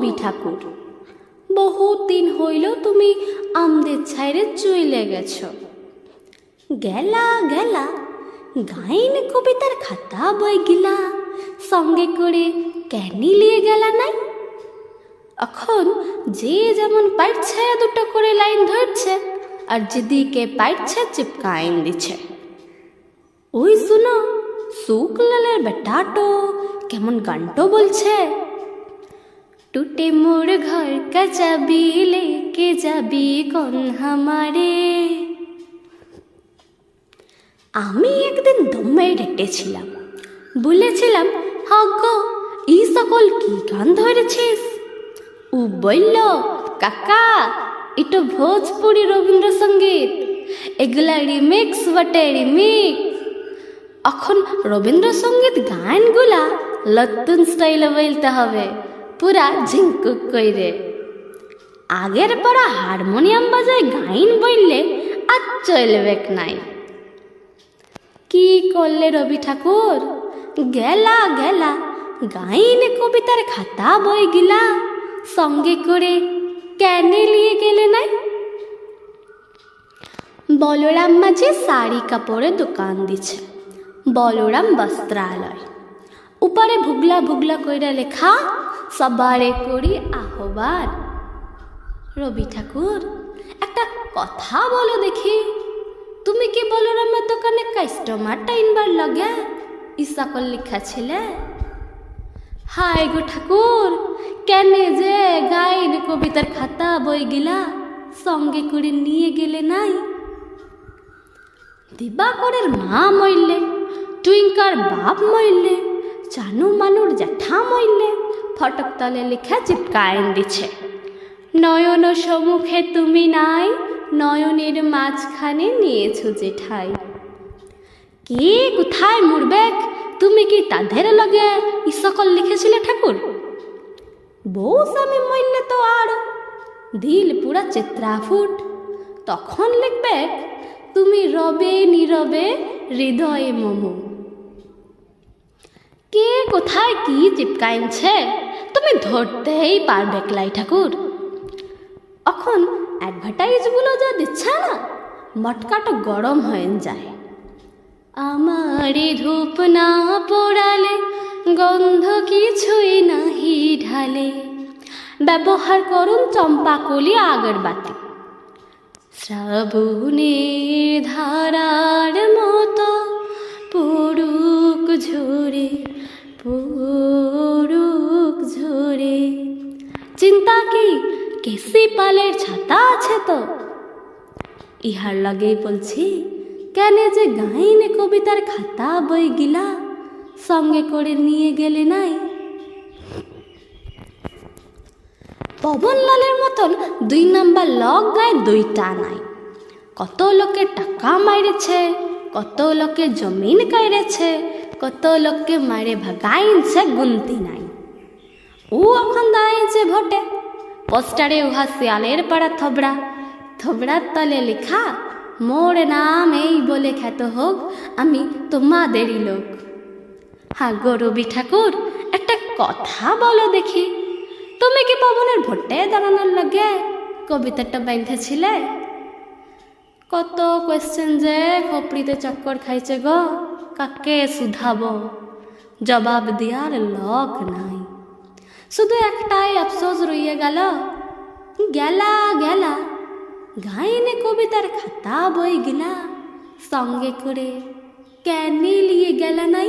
রবি ঠাকুর বহুত দিন হইল তুমি আমদের ছাইরে চইলে গেছ। গেলা গেলা, গাইন কবিতার খাতা বই গিলা, সঙ্গে করে ক্যানি লিয়ে গেলা নাই? এখন যে যেমন পারছে দুটো করে লাইন ধরছে, আর যেদিকে পারছে চিপকাইন দিচ্ছে ওই শুনো শুক্লালের বেটাটো কেমন গানটো বলছে? টুটে মোর ঘর কা যাবি লেকে যাবি কন হামারে আমি একদিন দমে ডেটেছিলাম বলেছিলাম হগ ই সকল কি গান ধরেছিস ও বলল কাকা এটা ভোজপুরি রবীন্দ্রসঙ্গীত এগুলা রিমিক্স বটে রিমিক্স এখন রবীন্দ্রসঙ্গীত গানগুলা লতুন স্টাইলে বলতে হবে পুরা ঝিঙ্কুক কইরে। আগের পরা হারমোনিয়াম বাজায় গাইন বললে আর চলবে নাই। কি করলে রবি ঠাকুর? গেলা গেলা গাইন কবিতার খাতা বই গিলা সঙ্গে করে কেনে নিয়ে গেলে নাই? বলরাম মাঝে শাড়ি কাপড়ের দোকান দিছে, বলরাম বস্ত্রালয়। উপরে ভুগলা ভুগলা কইরা লেখা সবারে করি আহ্বান। রবি ঠাকুর, একটা কথা বলো দেখি। তুমি কি বলো বলরামের দোকানে কাস্টমার টাইনবার লগে ইসাকল লেখা ছিলে হায় গো ঠাকুর, কেনে যে গাইন কবিতার খাতা বই গিলা সঙ্গে করে নিয়ে গেলে নাই? দিবাকরের মা মইলে, টুইঙ্কার বাপ মইলে চানু মানুর জ্যাঠা মইলে ফটক তলে লেখা চিপকায়ন দিছে নয়ন সম্মুখে তুমি নাই, নয়নের মাঝখানে নিয়েছো জেঠাই। কে কোথায় মুড়বেক তুমি কি তাদের লগে ই সকল লিখেছিলে ঠাকুর? বউ স্বামী মইলে তো আর। দিল পুরা চিত্রাফুট তখন লিখবে, তুমি রবে নীরবে হৃদয়ে মোমো। কে কোথায় কি চিপকাইছে তুমি ধরতেই পারবে লাই ঠাকুর। এখন অ্যাডভার্টাইজগুলো যা দিচ্ছে না, মটকাটা গরম হয়ে যায়। আমারে ধূপ না পোড়ালে, গন্ধ কিছুই নাহি ঢালে। ব্যবহার করুন চম্পাকলি আগরবাতি। শ্রাবণের ধারার মতো কেসি পালের ছাতা আছে তো। ইহার লগেই বলছি, কেন যে গাইনে কবিতার খাতা বই গিলা, সঙ্গে করে নিয়ে গেলে নাই। পবনলালের মতন দুই নাম্বার লগ গায়ে দুইটা নাই। কত লোকে টাকা মাইরেছে, কত লোকে জমিন কাইরেছে, কত লোককে মারে ভাগাইছে গুনতি নাই। ও এখন দাঁড়িয়েছে ভোটে পোস্টারে উহা শিয়ালের পাড়া থবড়া। থবড়ার তলে লেখা, মোর নাম এই বলে খ্যাত হোক, আমি তোমাদেরই লোক। হ্যাঁ গো রবি ঠাকুর, একটা কথা বলো দেখি। তুমি কি পবনের ভোটে দাঁড়ানোর লাগে কবিতাটা বেঁধেছিলে? কত কোয়েশ্চেন যে খপড়িতে চক্কর খাইছে গো, কাকে শুধাবো? জবাব দেওয়ার লোক নাই। শুধু একটাই আফসোস রইয়ে গেল। গেলা গেলা, গাইনে কবিতার খাতা বই গেলা, সঙ্গে করে কেন নিয়ে গেলা নাই?